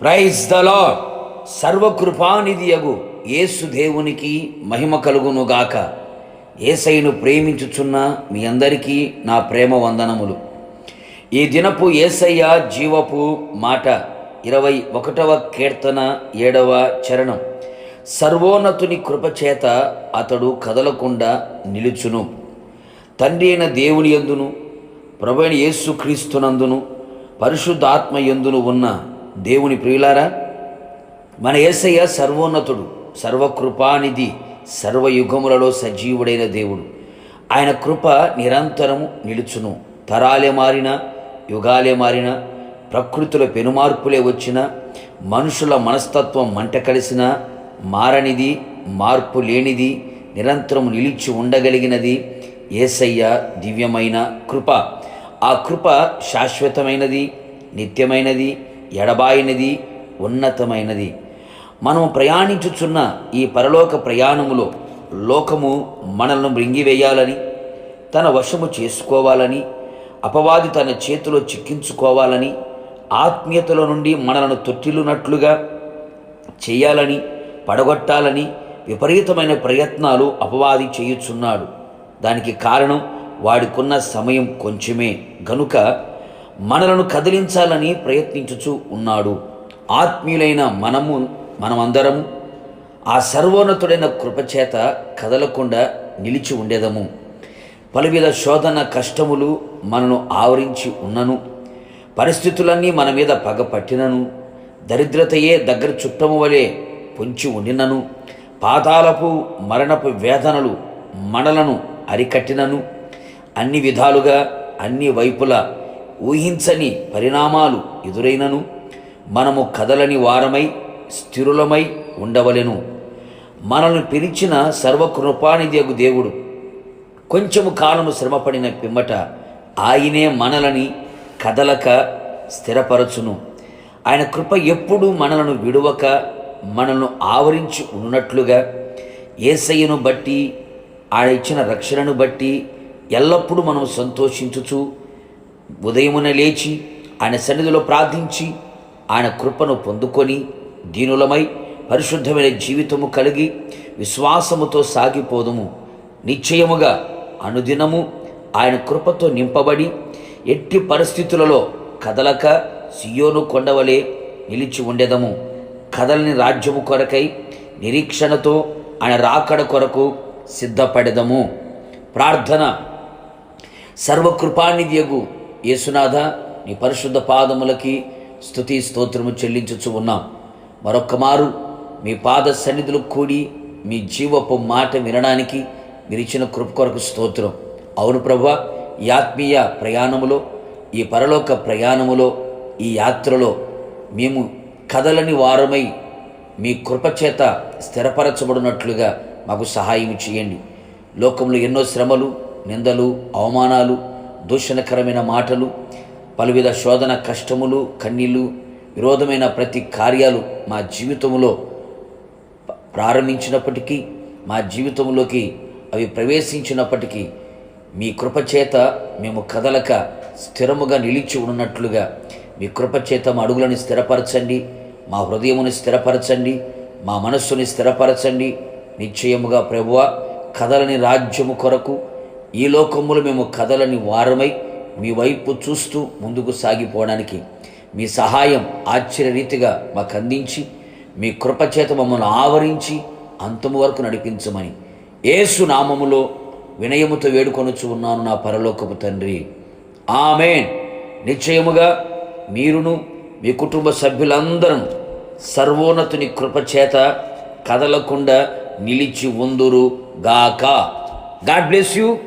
Praise the Lord సర్వకృపానిధియగు యేసు దేవునికి మహిమ కలుగునుగాక ఏసైను ప్రేమించుచున్న మీ అందరికీ నా ప్రేమ వందనములు ఈ దినపు ఏసయ్య జీవపు మాట ఇరవై ఒకటవ కీర్తన ఏడవ చరణం. సర్వోన్నతుని కృపచేత అతడు కదలకుండా నిలుచును. తండ్రి అయిన దేవుని యందును ప్రభువైన యేసు క్రీస్తునందును పరిశుద్ధాత్మ యందును ఉన్న దేవుని ప్రియులారా మన యేసయ్య సర్వోన్నతుడు సర్వకృపానిధి సర్వయుగములలో సజీవుడైన దేవుడు. ఆయన కృప నిరంతరము నిలుచును. తరాలే మారిన యుగాలే మారిన ప్రకృతిలో పెనుమార్పులే వచ్చిన మనుషుల మనస్తత్వం మంట కలిసిన మారనిది మార్పు లేనిది నిరంతరం నిలిచి ఉండగలిగినది ఏసయ్య దివ్యమైన కృప. ఆ కృప శాశ్వతమైనది నిత్యమైనది ఎడబాయినది ఉన్నతమైనది. మనం ప్రయాణించుచున్న ఈ పరలోక ప్రయాణములో లోకము మనల్ని మృంగివేయాలని తన వశము చేసుకోవాలని అపవాది తన చేతిలో చిక్కించుకోవాలని ఆత్మీయతల నుండి మనలను తొట్టిల్లునట్లుగా చేయాలని పడగొట్టాలని విపరీతమైన ప్రయత్నాలు అపవాది చేయుచున్నాడు. దానికి కారణం వాడికున్న సమయం కొంచెమే. గనుక మనలను కదిలించాలని ప్రయత్నించుచు ఉన్నాడు. ఆత్మీయులైన మనము మనమందరము ఆ సర్వోన్నతుడైన కృపచేత కదలకుండా నిలిచి ఉండేదము. పలువిధ శోధన కష్టములు మనను ఆవరించి ఉన్నను. పరిస్థితులన్నీ మన మీద పగ పట్టినను దరిద్రతయే దగ్గర చుట్టము వలె పొంచి ఉండినను. పాతాలపు మరణపు వేదనలు మనలను అరికట్టినను. అన్ని విధాలుగా అన్ని వైపులా ఊహించని పరిణామాలు ఎదురైనను. మనము కదలని వారమై స్థిరులమై ఉండవలెను. మనల్ని పిలిచిన సర్వకృపానిదేగు దేవుడు కొంచెము కాలము శ్రమపడిన పిమ్మట ఆయనే మనలని కదలక స్థిరపరచును. ఆయన కృప ఎప్పుడూ మనలను విడువక మనల్ని ఆవరించి ఉన్నట్లుగా ఏసయ్యను బట్టి ఆయన ఇచ్చిన రక్షణను బట్టి ఎల్లప్పుడూ మనం సంతోషించుచు ఉదయమున లేచి ఆయన సన్నిధిలో ప్రార్థించి ఆయన కృపను పొందుకొని దీనులమై పరిశుద్ధమైన జీవితము కలిగి విశ్వాసముతో సాగిపోదుము. నిశ్చయముగా అనుదినము ఆయన కృపతో నింపబడి ఎట్టి పరిస్థితులలో కదలక సియోను కొండవలే నిలిచి ఉండేదము. కదలని రాజ్యము కొరకై నిరీక్షణతో ఆయన రాకడ కొరకు సిద్ధపడెదము. ప్రార్థన సర్వకృపానిధియగు యేసునాథ నీ పరిశుద్ధ పాదములకి స్థుతి స్తోత్రము చెల్లించుచు ఉన్నాం. మరొక్క మారు మీ పాద సన్నిధులు కూడి మీ జీవపు మాట వినడానికి మీరు ఇచ్చిన కృప కొరకు స్తోత్రం. అవును ప్రభు ఈ ఆత్మీయ ప్రయాణములో ఈ పరలోక ప్రయాణములో ఈ యాత్రలో మేము కదలని వారమై మీ కృపచేత స్థిరపరచబడినట్లుగా మాకు సహాయం చేయండి. లోకంలో ఎన్నో శ్రమలు నిందలు అవమానాలు దూషణకరమైన మాటలు పలువిధ శోధన కష్టములు కన్నీళ్ళు విరోధమైన ప్రతి కార్యాలు మా జీవితంలో ప్రారంభించినప్పటికీ మా జీవితంలోకి అవి ప్రవేశించినప్పటికీ మీ కృపచేత మేము కదలక స్థిరముగా నిలిచి ఉన్నట్లుగా మీ కృపచేత మా అడుగులను స్థిరపరచండి మా హృదయముని స్థిరపరచండి మా మనస్సుని స్థిరపరచండి. నిశ్చయముగా ప్రభువ కదలని రాజ్యము కొరకు ఈ లోకములో మేము కదలని వారమై మీ వైపు చూస్తూ ముందుకు సాగిపోవడానికి మీ సహాయం ఆశ్చర్యరీతిగా మాకు అందించి మీ కృపచేత మమ్మల్ని ఆవరించి అంతము వరకు నడిపించమని ఏసు నామములో వినయముతో వేడుకొనుచు ఉన్నాను నా పరలోకపు తండ్రి. ఆమెన్. నిశ్చయముగా మీరును మీ కుటుంబ సభ్యులందరం సర్వోన్నతుని కృపచేత కదలకుండా నిలిచి ఉందురు గాక గాడ్ బ్లెస్ యూ.